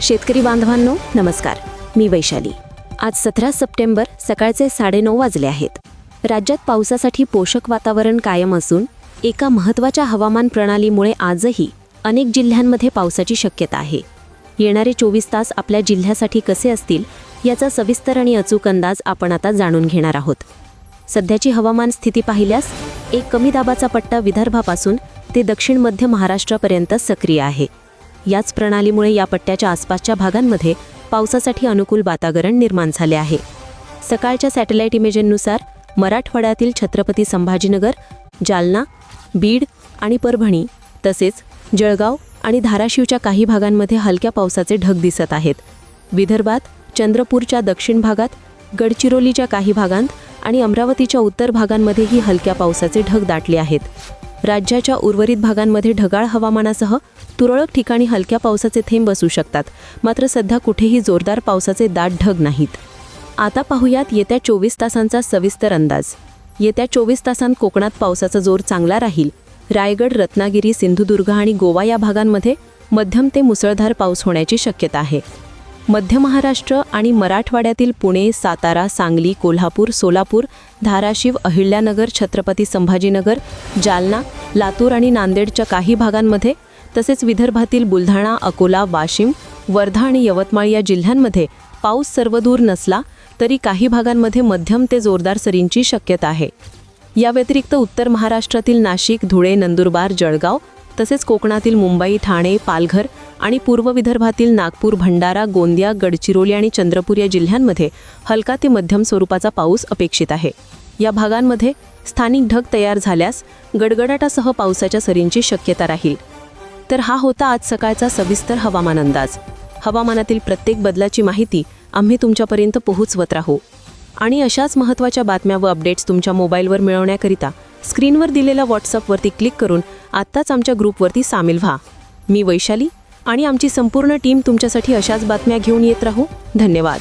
शेतकरी बांधवांनो नमस्कार. मी वैशाली. आज सतरा सप्टेंबर सकाळचे साडेनऊ वाजले आहेत. राज्यात पावसासाठी पोषक वातावरण कायम असून एका महत्त्वाच्या हवामान प्रणालीमुळे आजही अनेक जिल्ह्यांमध्ये पावसाची शक्यता आहे. येणारे चोवीस तास आपल्या जिल्ह्यासाठी कसे असतील याचा सविस्तर आणि अचूक अंदाज आपण आता जाणून घेणार आहोत. सध्याची हवामान स्थिती पाहिल्यास एक कमी दाबाचा पट्टा विदर्भापासून ते दक्षिण मध्य महाराष्ट्रापर्यंत सक्रिय आहे. याच प्रणालीमुळे या पट्ट्याच्या आसपासच्या भागांमध्ये पावसासाठी अनुकूल वातावरण निर्माण झाले आहे. सकाळच्या सॅटेलाईट इमेजनुसार मराठवाड्यातील छत्रपती संभाजीनगर जालना बीड आणि परभणी तसेच जळगाव आणि धाराशिवच्या काही भागांमध्ये हलक्या पावसाचे ढग दिसत आहेत. विदर्भात चंद्रपूरच्या दक्षिण भागात गडचिरोलीच्या काही भागांत आणि अमरावतीच्या उत्तर भागांमध्येही हलक्या पावसाचे ढग दाटले आहेत. राज्याच्या उर्वरित भागांमध्ये ढगाळ हवामानासह तुरळक ठिकाणी हलक्या पावसाचे थेंब बसू शकतात. मात्र सध्या कुठेही जोरदार पावसाचे दाट ढग नाहीत. आता पाहूयात येत्या चोवीस तासांचा सविस्तर अंदाज. येत्या चोवीस तासांत कोकणात पावसाचा जोर चांगला राहील. रायगड रत्नागिरी सिंधुदुर्ग आणि गोवा या भागांमध्ये मध्यम ते मुसळधार पाऊस होण्याची शक्यता आहे. मध्य महाराष्ट्र आणि मराठवाड्यातील पुणे सातारा सांगली कोल्हापूर सोलापूर धाराशिव अहिल्यानगर छत्रपती संभाजीनगर जालना लातूर आणि नांदेडच्या काही भागांमध्ये तसेच विदर्भातील बुलढाणा अकोला वाशिम वर्धा आणि यवतमाळ या जिल्ह्यांमध्ये पाऊस सर्वदूर नसला तरी काही भागांमध्ये मध्यम ते जोरदार सरींची शक्यता आहे. या व्यतिरिक्त उत्तर महाराष्ट्रातील नाशिक धुळे नंदुरबार जळगाव तसेच कोकणातील मुंबई ठाणे पालघर आणि पूर्व विदर्भातील नागपूर भंडारा गोंदिया गडचिरोली आणि चंद्रपूर या जिल्ह्यांमध्ये हलका ते मध्यम स्वरूपाचा पाऊस अपेक्षित आहे. या भागांमध्ये स्थानिक ढग तयार झाल्यास गडगडाटासह पावसाच्या सरींची शक्यता राहील. तर हा होता आज सकाळचा सविस्तर हवामान अंदाज. हवामानातील प्रत्येक बदलाची माहिती आम्ही तुमच्यापर्यंत पोहोचवत राहू. आणि अशाच महत्त्वाच्या बातम्या व अपडेट्स तुमच्या मोबाईलवर मिळवण्याकरिता स्क्रीनवर दिलेल्या व्हॉट्सअपवरती क्लिक करून आत्ताच आमच्या ग्रुपवरती सामील व्हा. मी वैशाली आणि आमची संपूर्ण टीम तुमच्यासाठी अशाच बातम्या घेऊन येत राहू. धन्यवाद.